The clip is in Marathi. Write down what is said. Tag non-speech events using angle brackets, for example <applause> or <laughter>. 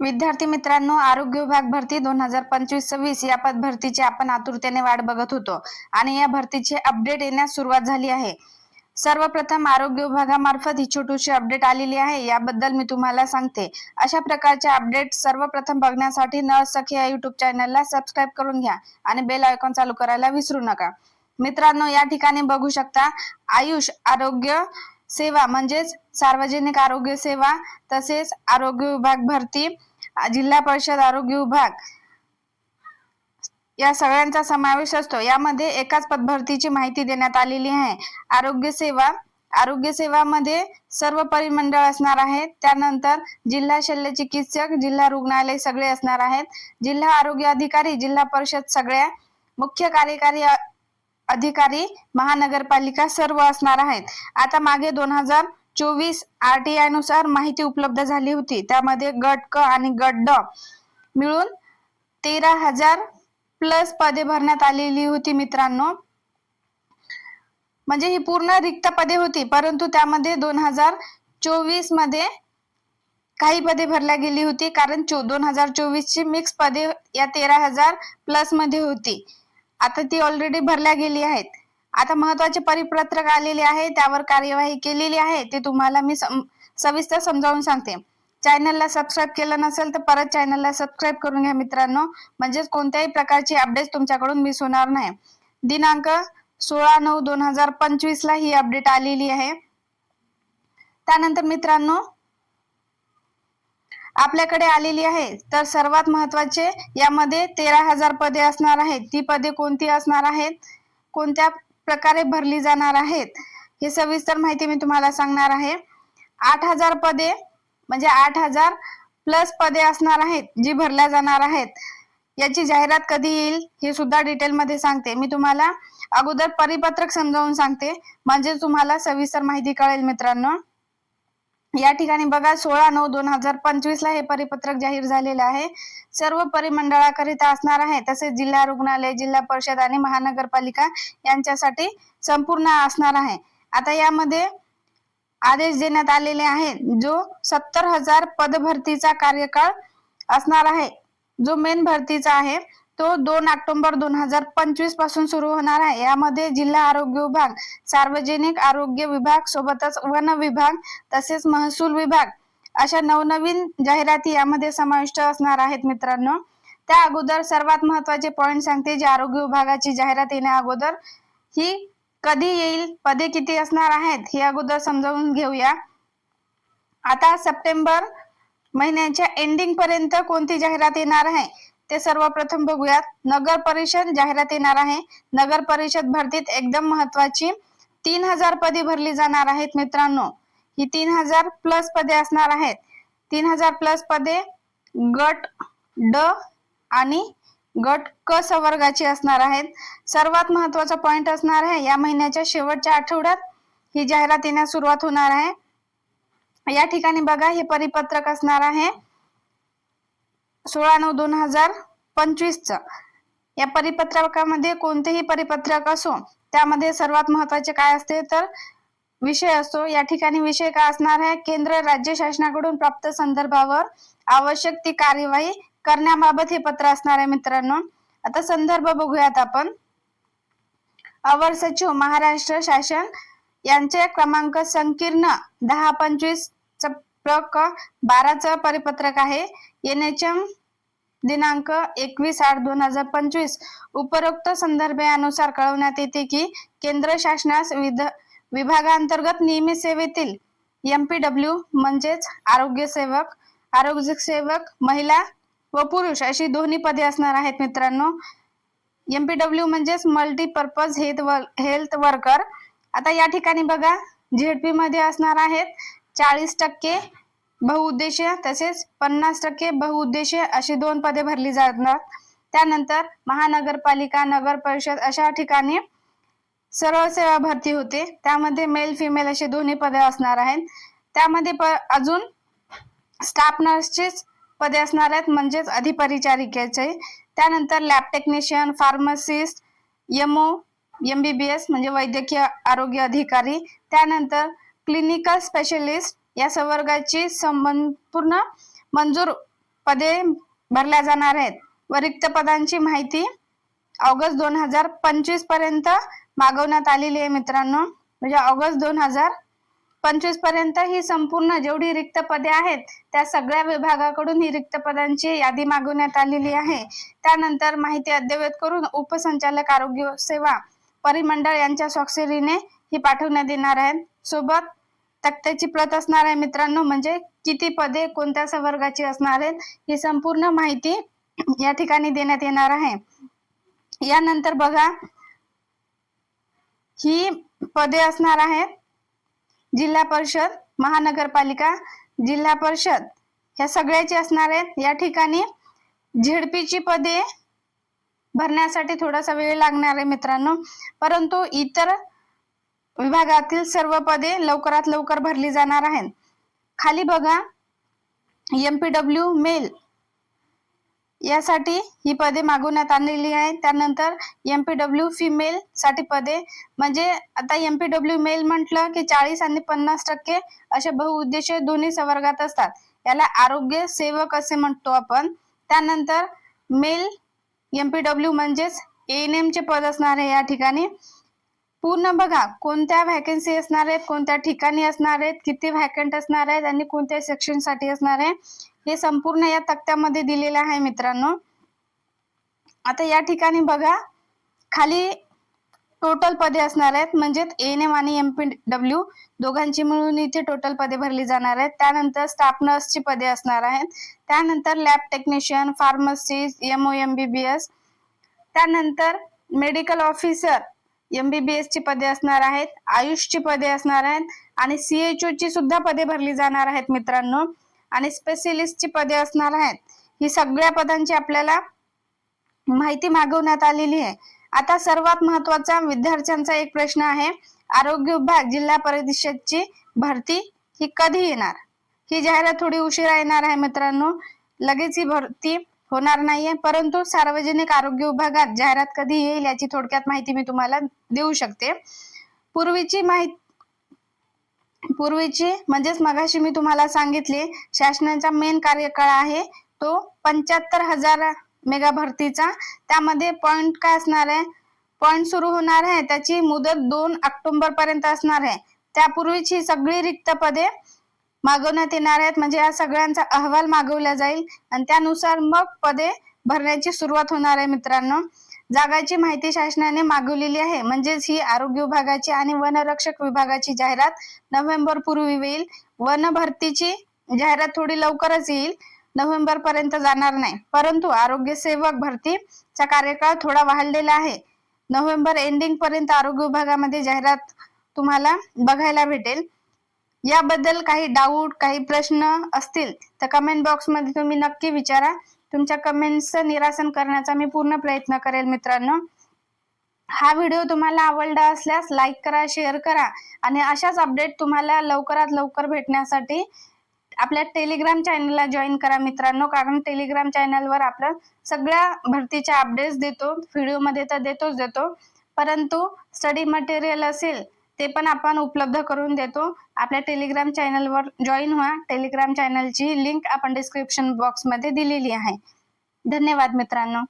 विद्यार्थी मित्रांनो आरोग्य विभाग भरती दोन हजार पंचवीस सव्वीस या पद भरतीची आपण आतुरतेने वाट बघत होतो आणि या भरतीचे अपडेट येण्यास सुरुवात झाली आहे. सर्वप्रथम आरोग्य विभागामार्फत ही छोटीशी अपडेट आलेली आहे याबद्दल मी तुम्हाला सांगते. अशा प्रकारचे अपडेट सर्वप्रथम बघण्यासाठी नळ सखी या युट्यूब चॅनलला सबस्क्राईब करून घ्या आणि बेल आयकॉन चालू करायला विसरू नका. मित्रांनो या ठिकाणी बघू शकता आयुष आरोग्य सेवा म्हणजेच सार्वजनिक आरोग्य सेवा तसेच आरोग्य विभाग भरती जिल्हा परिषद आरोग्य विभाग या सगळ्यांचा समावेश असतो. यामध्ये एकाच पदभरतीची माहिती देण्यात आलेली आहे. आरोग्य सेवा आरोग्य सेवामध्ये सर्व परिमंडळ असणार आहेत. त्यानंतर जिल्हा शल्य चिकित्सक जिल्हा रुग्णालय सगळे असणार आहेत. जिल्हा आरोग्य अधिकारी जिल्हा परिषद सगळ्या मुख्य कार्यकारी अधिकारी महानगरपालिका सर्व असणार आहेत. आता मागे दोन हजार चोवीस आर टी आयनुसार माहिती उपलब्ध झाली होती. त्यामध्ये गट क आणि गट ड मिळून तेरा हजार प्लस पदे भरण्यात आलेली होती मित्रांनो. म्हणजे ही पूर्ण रिक्त पदे होती परंतु त्यामध्ये दोन हजार चोवीसमध्ये काही पदे भरल्या गेली होती कारण चो दोन हजार चोवीस ची मिक्स पदे या तेरा हजार प्लसमध्ये होती. आता ती ऑलरेडी भरल्या गेली आहेत. आता महत्त्वाचे परिपत्रक आलेले आहे त्यावर कार्यवाही केलेली आहे ते तुम्हाला मी सम- सविस्तर समजावून सांगते. चॅनलला सबस्क्राईब केलं नसेल तर परत चॅनलला सबस्क्राईब करून घ्या मित्रांनो. म्हणजेच कोणत्याही प्रकारची अपडेट तुमच्याकडून मिस होणार नाही. दिनांक सोळा नऊ दोन हजार पंचवीस ला ही अपडेट आलेली आहे. त्यानंतर मित्रांनो आपल्याकडे आलेली आहे. तर सर्वात महत्त्वाचे यामध्ये तेरा हजार पदे असणार आहेत. ती पदे कोणती असणार आहेत? कोणत्या प्रकारे भरली जाणार आहेत. हे सविस्तर माहिती मी तुम्हाला सांगणार आहे. आठ हजार पदे म्हणजे आठ हजार प्लस पदे असणार आहेत जी भरल्या जाणार आहेत. याची जाहिरात कधी येईल हे सुद्धा डिटेल मध्ये सांगते. मी तुम्हाला अगोदर परिपत्रक समजावून सांगते. म्हणजे तुम्हाला सविस्तर माहिती कळेल मित्रांनो. या ठिकाणी बघा सोळा नऊ दोन हजार पंचवीस ला हे परिपत्रक जाहीर झालेलं आहे. सर्व परिमंडळाकरिता असणार आहे तसेच जिल्हा रुग्णालय जिल्हा परिषद आणि महानगरपालिका यांच्यासाठी संपूर्ण असणार आहे. आता यामध्ये आदेश देण्यात आलेले आहेत जो सत्तर हजार पदभरतीचा कार्यकाळ असणार आहे. जो मेन भरतीचा आहे तो दोन ऑक्टोबर दोन हजार पंचवीसपासून सुरू होणार आहे. यामध्ये जिल्हा आरोग्य विभाग सार्वजनिक आरोग्य विभाग सोबतच वन विभाग तसेच महसूल विभाग अशा नवनवीन जाहिराती यामध्ये समाविष्ट असणार आहेत मित्रांनो. त्या अगोदर सर्वात महत्त्वाचे पॉइंट सांगते जे आरोग्य विभागाची जाहिरात येण्या अगोदर. ही कधी येईल पदे किती असणार आहेत हे अगोदर समजावून घेऊया. आता सप्टेंबर महिन्याच्या एंडिंग पर्यंत कोणती जाहिरात येणार आहे? ते सर्वप्रथम बघूयात. नगर परिषद जाहिरात येणार आहे. नगर परिषद भरतीत एकदम महत्वाची तीन हजार पदे भरली जाणार आहेत मित्रांनो. ही तीन हजार प्लस पदे असणार आहेत. तीन हजार प्लस पदे गट ड आणि गट क संवर्गाची असणार आहेत. सर्वात महत्त्वाचा पॉइंट असणार आहे. या महिन्याच्या शेवटच्या आठवड्यात ही जाहिरात येण्यास सुरुवात होणार आहे. या ठिकाणी बघा हे परिपत्रक असणार आहे. सोळा नऊ दोन हजार पंचवीस च या परिपत्रकामध्ये कोणतेही परिपत्रक असो त्यामध्ये सर्वात महत्त्वाचे काय असते तर विषय असतो. या ठिकाणी विषय काय असणार आहे? केंद्र राज्य शासनाकडून प्राप्त संदर्भावर आवश्यक ती कार्यवाही करण्याबाबत हे पत्र असणार आहे मित्रांनो. आता संदर्भ बघूयात आपण. अवर सचिव महाराष्ट्र शासन यांचे क्रमांक संकीर्ण दहा पंचवीस प्रक बाराचं परिपत्रक आहे. एनएचएम दिनांक एकवीस आठ दोन हजार पंचवीस. उपरोक्त संदर्भानुसार कळवण्यात येते की केंद्र शासनास विध विभागांतर्गत नियमित सेवेतील एमपीडब्ल्यू म्हणजेच आरोग्य सेवक आरोग्य सेवक महिला व पुरुष अशी दोन्ही पदे असणार आहेत मित्रांनो. एमपीडब्ल्यू म्हणजेच मल्टीपर्पज हेल्थ हेल्थ वर्कर. आता या ठिकाणी बघा झेडपी मध्ये असणार आहेत चाळीस टक्के बहुउद्देशीय तसेच पन्नास टक्के बहुउद्देशीय अशी दोन पदे भरली जाणार. त्यानंतर महानगरपालिका नगर परिषद अशा ठिकाणी सरळ सेवा भरती होते. त्यामध्ये मेल फिमेल अशी दोन्ही पदे असणार आहेत. त्यामध्ये प अजून स्टाफ नर्सचीच पदे असणार आहेत म्हणजेच अधिपरिचारिकेचे. त्यानंतर लॅब टेक्निशियन फार्मसिस्ट यमो एम बी बी एस म्हणजे वैद्यकीय आरोग्य अधिकारी. त्यानंतर क्लिनिकल स्पेशलिस्ट या संवर्गाची संपूर्ण मंजूर पदे भरल्या जाणार आहेत. व रिक्त पदांची माहिती ऑगस्ट दोन हजार पंचवीसपर्यंत मागवण्यात आलेली आहे मित्रांनो. म्हणजे ऑगस्ट दोन हजार पंचवीसपर्यंत ही संपूर्ण जेवढी रिक्त पदे आहेत त्या सगळ्या विभागाकडून ही रिक्त पदांची यादी मागवण्यात आलेली आहे. त्यानंतर माहिती अद्ययावत करून उपसंचालक आरोग्य सेवा परिमंडळ यांच्या स्वाक्षरीने ही पाठवण्यात येणार आहे. सोबत तक्त्याची प्रत असणार आहे मित्रांनो. म्हणजे किती पदे कोणत्या संवर्गाची असणार आहेत ही संपूर्ण माहिती <clears throat> या ठिकाणी देण्यात येणार आहे. यानंतर बघा ही पदे असणार आहेत जिल्हा परिषद महानगरपालिका जिल्हा परिषद. ह्या सगळ्याची असणार आहेत. या ठिकाणी झेडपीची पदे भरण्यासाठी थोडासा वेळ लागणार आहे मित्रांनो. परंतु इतर विभागातील सर्व पदे लवकरात लवकर भरली जाणार आहेत. खाली बघा एम पी डब्ल्यू मेल यासाठी ही पदे मागवण्यात आलेली आहेत. त्यानंतर एम पी डब्ल्यू फिमेल साठी पदे म्हणजे आता एम पी डब्ल्यू मेल म्हटलं की चाळीस आणि पन्नास टक्के असे बहुउद्देशीय दोन्ही संवर्गात असतात. याला आरोग्य सेवक असे म्हणतो आपण. त्यानंतर मेल एम पी डब्ल्यू म्हणजेच एन एम चे पद असणार आहे या ठिकाणी. पूर्ण बघा कोणत्या व्हॅकन्सी असणार आहेत कोणत्या ठिकाणी असणार आहेत किती व्हॅकंट असणार आहेत आणि कोणत्या सेक्शनसाठी असणार आहे हे संपूर्ण या तक्त्यामध्ये दिलेलं आहे मित्रांनो. आता या ठिकाणी बघा खाली टोटल पदे असणार आहेत म्हणजे एन एम आणि एम पी डब्ल्यू दोघांची मिळून इथे टोटल पदे भरली जाणार आहेत. त्यानंतर स्टाफ नर्सची पदे असणार आहेत. त्यानंतर lab technician pharmacist M O M B B S त्यानंतर medical officer M B B S ची पदे असणार आहेत आयुषची पदे असणार आहेत आणि सीएचओ ची सुद्धा पदे भरली जाणार आहेत मित्रांनो. आणि स्पेशलिस्टची पदे असणार आहेत. ही सगळ्या पदांची आपल्याला माहिती मागवण्यात आलेली आहे. आता सर्वात महत्त्वाचा विद्यार्थ्यांचा एक प्रश्न आहे आरोग्य विभाग जिल्हा परिषदची भरती ही कधी येणार? ही जाहिरात थोडी उशिरा येणार आहे मित्रांनो. लगेच ही भरती होणार नाहीये. परंतु सार्वजनिक आरोग्य विभागात जाहिरात कधी येईल याची थोडक्यात माहिती मी तुम्हाला देऊ शकते. पूर्वीची माहिती पूर्वीची म्हणजेच मगाशी मी तुम्हाला सांगितले शासनाचा मेन कार्यकाळ आहे तो पंच्याहत्तर हजार मेगा भरतीचा. त्यामध्ये पॉइंट काय असणार आहे? पॉइंट सुरू होणार आहे. त्याची मुदत दोन ऑक्टोबर पर्यंत असणार आहे. त्यापूर्वीची सगळी रिक्त पदे मागवण्यात येणार आहेत. म्हणजे या सगळ्यांचा अहवाल मागवला जाईल. आणि त्यानुसार मग पदे भरण्याची सुरुवात होणार आहे मित्रांनो. जागाची माहिती शासनाने मागवलेली आहे. म्हणजेच ही आरोग्य विभागाची आणि वनरक्षक विभागाची जाहिरात नोव्हेंबर पूर्वी होईल वन भरतीची जाहिरात थोडी लवकरच येईल. नोव्हेंबर पर्यंत जाणार नाही. परंतु आरोग्य सेवक भरतीचा कार्यकाळ थोडा वाढलेला आहे. नोव्हेंबर एंडिंग पर्यंत आरोग्य विभागामध्ये जाहिरात तुम्हाला बघायला भेटेल. याबद्दल काही डाऊट काही प्रश्न असतील तर कमेंट बॉक्समध्ये तुम्ही नक्की विचारा. तुमच्या कमेंट्सचं निरासन करण्याचा मी पूर्ण प्रयत्न करेल मित्रांनो. हा व्हिडिओ तुम्हाला आवडला असल्यास लाईक करा शेअर करा आणि अशाच अपडेट तुम्हाला लवकरात लवकर भेटण्यासाठी आपल्या टेलिग्राम चॅनलला जॉईन करा मित्रांनो. कारण टेलिग्राम चॅनलवर आपण सगळ्या भरतीच्या अपडेट्स देतो व्हिडिओमध्ये तर देतोच देतो. परंतु स्टडी मटेरियल असेल ते पण आपण उपलब्ध करून देतो. आपल्या टेलिग्राम चॅनलवर जॉईन व्हा. टेलिग्राम चॅनलची लिंक आपण डिस्क्रिप्शन बॉक्समध्ये दिलेली आहे. धन्यवाद मित्रांनो.